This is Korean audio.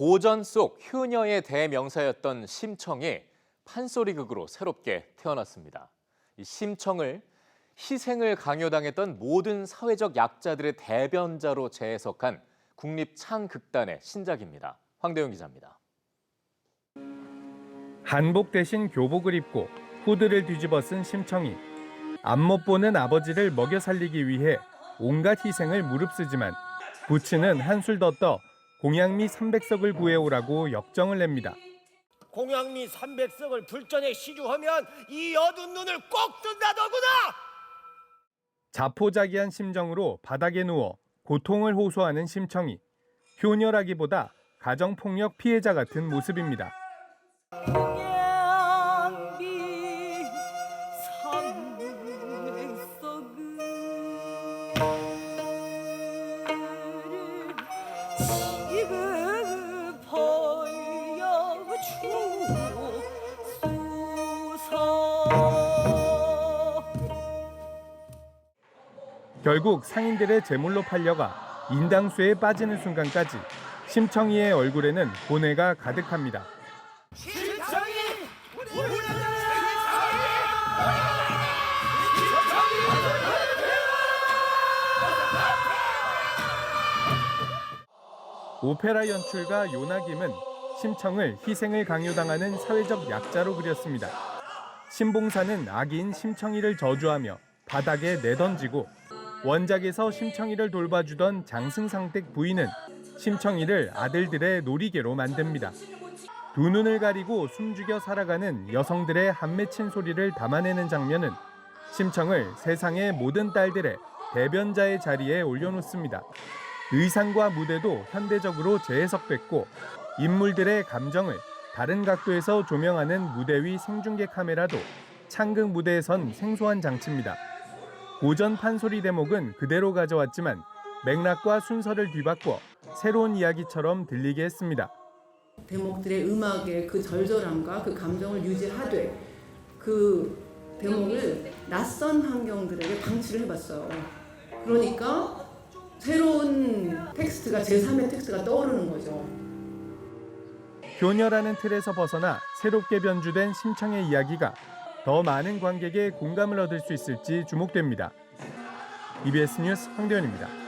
고전 속 효녀의 대명사였던 심청이 판소리극으로 새롭게 태어났습니다. 이 심청을 희생을 강요당했던 모든 사회적 약자들의 대변자로 재해석한 국립창극단의 신작입니다. 황대용 기자입니다. 한복 대신 교복을 입고 후드를 뒤집어 쓴 심청이 앞못 보는 아버지를 먹여 살리기 위해 온갖 희생을 무릅쓰지만 부친은 한술 더 떠 공양미 300석을 구해오라고 역정을 냅니다. 공양미 300석을 불전에 시주하면 이 어두운 눈을 꼭 뜬다더구나! 자포자기한 심정으로 바닥에 누워 고통을 호소하는 심청이 효녀라기보다 가정폭력 피해자 같은 모습입니다. 양비 삼백석을 결국 상인들의 제물로 팔려가 인당수에 빠지는 순간까지 심청이의 얼굴에는 고뇌가 가득합니다. 오페라 연출가 요나김은 심청을 희생을 강요당하는 사회적 약자로 그렸습니다. 신봉사는 아기인 심청이를 저주하며 바닥에 내던지고 원작에서 심청이를 돌봐주던 장승상댁 부인은 심청이를 아들들의 놀이개로 만듭니다. 두 눈을 가리고 숨죽여 살아가는 여성들의 한맺힌 소리를 담아내는 장면은 심청을 세상의 모든 딸들의 대변자의 자리에 올려놓습니다. 의상과 무대도 현대적으로 재해석됐고 인물들의 감정을 다른 각도에서 조명하는 무대 위 생중계 카메라도 창극 무대에선 생소한 장치입니다. 고전 판소리 대목은 그대로 가져왔지만 맥락과 순서를 뒤바꿔 새로운 이야기처럼 들리게 했습니다. 대목들의 음악의 그 절절함과 그 감정을 유지하되 그 대목을 낯선 환경들에게 방치를 해봤어요. 그러니까 새로운 텍스트가 제3의 텍스트가 떠오르는 거죠. 효녀라는 틀에서 벗어나 새롭게 변주된 심청의 이야기가 더 많은 관객의 공감을 얻을 수 있을지 주목됩니다. EBS 뉴스 황대현입니다.